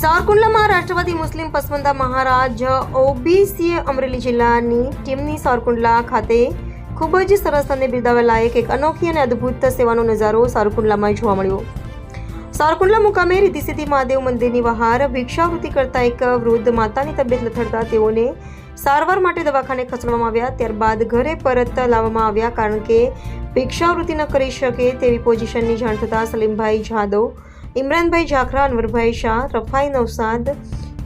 સાવરકુંડલામાં રાષ્ટ્રવાદી મુસ્લિમ પસમંદા મહારાજ OBC Amreli જિલ્લાની ટીમની સારકુંડલા ખાતે ખૂબ જ સરસ અને બિરદાવવા લાયક એક અનોખી અને અદ્ભુત સેવાનો નજારો સારકુંડલામાં જોવા મળ્યો. સારકુંડલા મુકામે રીતિસિદ્ધિ મહાદેવ મંદિરની બહાર ભિક્ષાવૃત્તિ કરતા એક વૃદ્ધ માતાની તબિયત લથડતા તેઓને સારવાર માટે દવાખાને ખસેડવામાં આવ્યા. ત્યારબાદ ઘરે પરત લાવવામાં આવ્યા, કારણ કે ભિક્ષાવૃત્તિ ન કરી શકે તેવી પોઝિશનની જાણ થતાં સલીમભાઈ જાદવ, ઇમરાનભાઈ ઝાખરા અનવરભાઈ શાહ, રફાઈ નવસાદ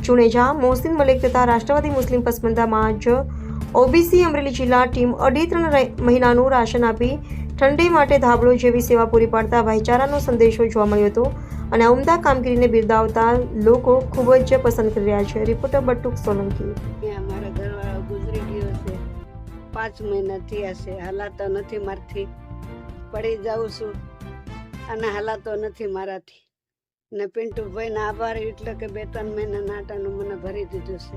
ચુણેજા, મોહસિન મલિક તથા રાષ્ટ્રવાદી મુસ્લિમ પસમંદામાં જ ઓબીસી અમરેલી જિલ્લા ટીમ અઢી ત્રણ મહિનાનું રાશન આપી ઠંડી માટે ધાબળો જેવી સેવા પૂરી પાડતા ભાઈચારાનો સંદેશો જોવા મળ્યો હતો અને ઉમદા કામગીરીને બિરદાવતા લોકો ખૂબ જ પસંદ કરી રહ્યા છે. રિપોર્ટર બટુક સોલંકી. પાંચ મહિનાથી હશે હલાતો નથી મારથી. પડી જાઉં છું. અને હલાતો નથી મારાથી. ને પિન્ટુભાઈને આભાર એટલે કે બે ત્રણ મહિના નાટાનું મને ભરી દીધું છે.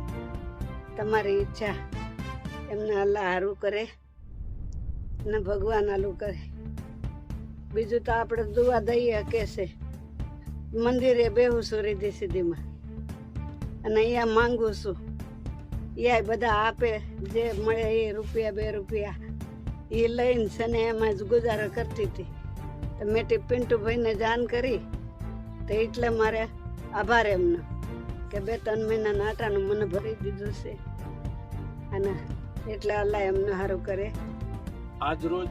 તમારી ઈચ્છા એમને અલ્લાહ હારું કરે ને ભગવાન હાલું કરે. બીજું તો આપણે દુવા દઈએ કે છે. મંદિરે બેહું છું રીધી સીધીમાં. અને અહીંયા માંગુ છું એ બધા આપે, જે મળે એ રૂપિયા, બે રૂપિયા. એ લઈને છે ને એમાં જ ગુજારો કરતી હતી. તો મેં તે પિન્ટુભાઈને જાણ કરી, તો એટલે મારે આભાર એમનો, કે બે ત્રણ મહિના આટાનું મને ભરી દીધું છે. અને એટલે અલ્લાહ એમને સારું કરે. આજ રોજ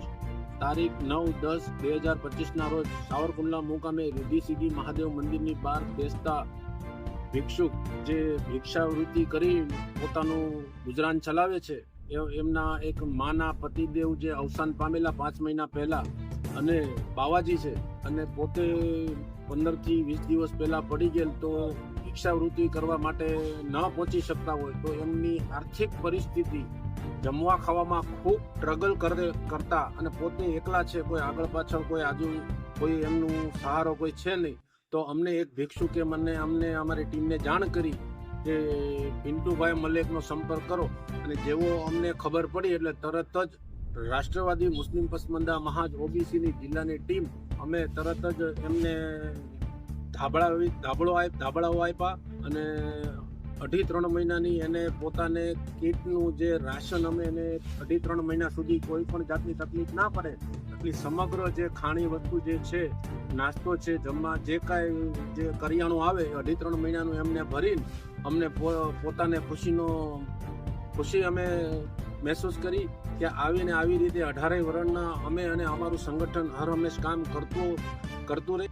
તારીખ નવ દસ બે હજાર પચીસના રોજ સાવરકુંડલા મુકામે રીધી સીધી મહાદેવ મંદિરની બહાર બેસતા ભિક્ષુક જે ભિક્ષાવૃત્તિ કરી પોતાનું ગુજરાન ચલાવે છે એમના એક માના પતિદેવ જે અવસાન પામેલા પાંચ મહિના પહેલા અને બાવાજી છે, અને પોતે પંદરથી વીસ દિવસ પહેલા પડી ગયેલ તો ભિક્ષાવૃત્તિ કરવા માટે ન પહોંચી શકતા હોય, તો એમની આર્થિક પરિસ્થિતિ જમવા ખાવામાં ખૂબ સ્ટ્રગલ કરે, કરતા અને પોતે એકલા છે, કોઈ આગળ પાછળ કોઈ આજુ કોઈ એમનું સહારો કોઈ છે નહીં. તો અમને એક ભિક્ષુકે મને અમને અમારી ટીમને જાણ કરી કે પિન્ટુભાઈ મલેકનો સંપર્ક કરો. અને જેવો અમને ખબર પડી એટલે તરત જ રાષ્ટ્રવાદી મુસ્લિમ પસમંદા મહાજ ઓબીસીની જિલ્લાની ટીમ અમે તરત જ એમને ધાબળા ધાબળો ધાબળાઓ આપ્યા અને અઢી ત્રણ મહિનાની એને પોતાને કીટનું જે રાશન અમે એને અઢી ત્રણ મહિના સુધી કોઈ પણ જાતની તકલીફ ના પડે એટલી સમગ્ર જે ખાણી વસ્તુ જે છે, નાસ્તો છે, જમવા, જે કાંઈ જે કરિયાણું આવે અઢી ત્રણ મહિનાનું એમને ભરીને અમને પોતાને ખુશીનો, ખુશી અમે મહેસૂસ કરી કે આવીને આવી રીતે અઢારે વરણના અમે અને અમારું સંગઠન હર હંમેશ કામ કરતું કરતું રહે.